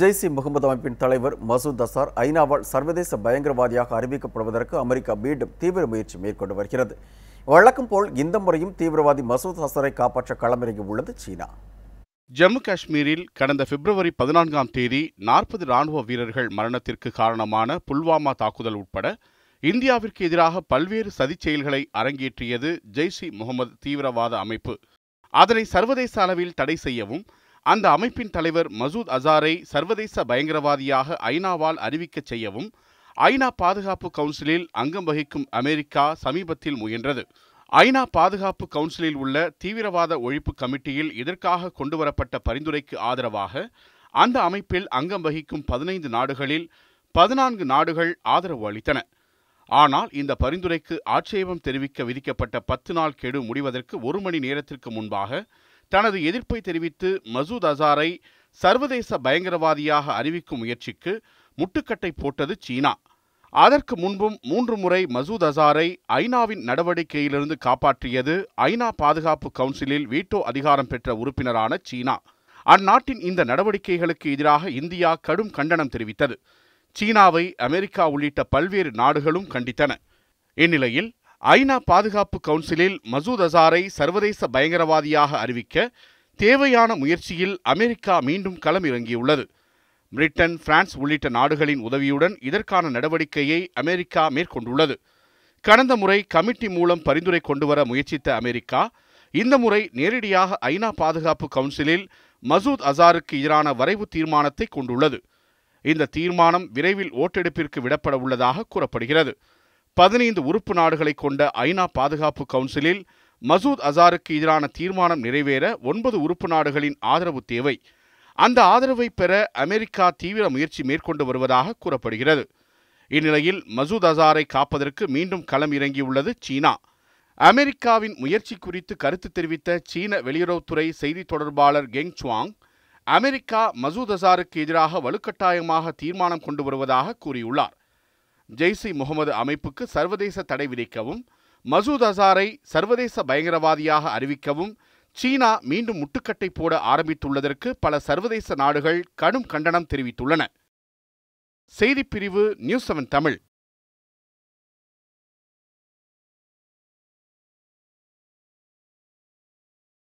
ஜெய்சி முகமது அமைப்பின் தலைவர் மசூத் அசார் ஐநாவால் சர்வதேச பயங்கரவாதியாக அறிவிக்கப்படுவதற்கு அமெரிக்கா மீண்டும் தீவிர முயற்சி மேற்கொண்டு வருகிறது. வழக்கம் போல் இந்த முறையும் தீவிரவாதி மசூத் அசாரை காப்பாற்ற களமிறங்கி உள்ளது சீனா. ஜம்மு காஷ்மீரில் கடந்த பிப்ரவரி பதினான்காம் தேதி நாற்பது ராணுவ வீரர்கள் மரணத்திற்கு காரணமான புல்வாமா தாக்குதல் உட்பட இந்தியாவிற்கு எதிராக பல்வேறு சதிச் செயல்களை அரங்கேற்றியது ஜெய்ஷி முகமது தீவிரவாத அமைப்பு. அதனை சர்வதேச அளவில் தடை செய்யவும் அந்த அமைப்பின் தலைவர் மசூத் அசாரை சர்வதேச பயங்கரவாதியாக ஐநாவால் அறிவிக்கச் செய்யவும் ஐநா பாதுகாப்பு கவுன்சிலில் அங்கம் வகிக்கும் அமெரிக்கா சமீபத்தில் முயன்றது. ஐநா பாதுகாப்பு கவுன்சிலில் உள்ள தீவிரவாத ஒழிப்பு கமிட்டியில் இதற்காக கொண்டுவரப்பட்ட பரிந்துரைக்கு ஆதரவாக அந்த அமைப்பில் அங்கம் வகிக்கும் பதினைந்து நாடுகளில் பதினான்கு நாடுகள் ஆதரவு அளித்தன. ஆனால் இந்த பரிந்துரைக்கு ஆட்சேபம் தெரிவிக்க விதிக்கப்பட்ட பத்து நாள் கெடு முடிவதற்கு ஒரு மணி நேரத்திற்கு முன்பாக தனது எதிர்ப்பை தெரிவித்து மசூத் அசாரை சர்வதேச பயங்கரவாதியாக அறிவிக்கும் முயற்சிக்கு முட்டுக்கட்டை போட்டது சீனா. அதற்கு முன்பும் மூன்று முறை மசூத் அசாரை ஐநாவின் நடவடிக்கையிலிருந்து காப்பாற்றியது ஐநா பாதுகாப்பு கவுன்சிலில் வீட்டோ அதிகாரம் பெற்ற உறுப்பினரான சீனா. அந்நாட்டின் இந்த நடவடிக்கைகளுக்கு எதிராக இந்தியா கடும் கண்டனம் தெரிவித்தது. சீனாவை அமெரிக்கா உள்ளிட்ட பல்வேறு நாடுகளும் கண்டித்தன. இந்நிலையில் ஐநா பாதுகாப்பு கவுன்சிலில் மசூத் அசாரை சர்வதேச பயங்கரவாதியாக அறிவிக்க தேவையான முயற்சியில் அமெரிக்கா மீண்டும் களமிறங்கியுள்ளது. பிரிட்டன் பிரான்ஸ் உள்ளிட்ட நாடுகளின் உதவியுடன் இதற்கான நடவடிக்கையை அமெரிக்கா மேற்கொண்டுள்ளது. கடந்த முறை கமிட்டி மூலம் பரிந்துரை கொண்டுவர முயற்சித்த அமெரிக்கா இந்த முறை நேரடியாக ஐநா பாதுகாப்பு கவுன்சிலில் மசூத் அசாருக்கு எதிரான வரைவு தீர்மானத்தை கொண்டுள்ளது. இந்த தீர்மானம் விரைவில் ஓட்டெடுப்பிற்கு விடப்பட உள்ளதாக கூறப்படுகிறது. பதினைந்து உறுப்பு நாடுகளை கொண்ட ஐநா பாதுகாப்பு கவுன்சிலில் மசூத் அசாருக்கு எதிரான தீர்மானம் நிறைவேற ஒன்பது உறுப்பு நாடுகளின் ஆதரவு தேவை. அந்த ஆதரவை பெற அமெரிக்கா தீவிர முயற்சி மேற்கொண்டு வருவதாக கூறப்படுகிறது. இந்நிலையில் மசூத் அசாரை காப்பதற்கு மீண்டும் களம் இறங்கியுள்ளது சீனா. அமெரிக்காவின் முயற்சி குறித்து கருத்து தெரிவித்த சீன வெளியுறவுத்துறை செய்தி தொடர்பாளர் கெங் சுவாங் அமெரிக்கா மசூத் அசாருக்கு எதிராக வலுக்கட்டாயமாக தீர்மானம் கொண்டு வருவதாக கூறியுள்ளார். ஜெய்ஸ் இ முகமது அமைப்புக்கு சர்வதேச தடை விதிக்கவும் மசூத் அசாரை சர்வதேச பயங்கரவாதியாக அறிவிக்கவும் சீனா மீண்டும் முட்டுக்கட்டை போட ஆரம்பித்துள்ளதற்கு பல சர்வதேச நாடுகள் கடும் கண்டனம் தெரிவித்துள்ளன. செய்திப்பிரிவு நியூஸ் செவன் தமிழ்.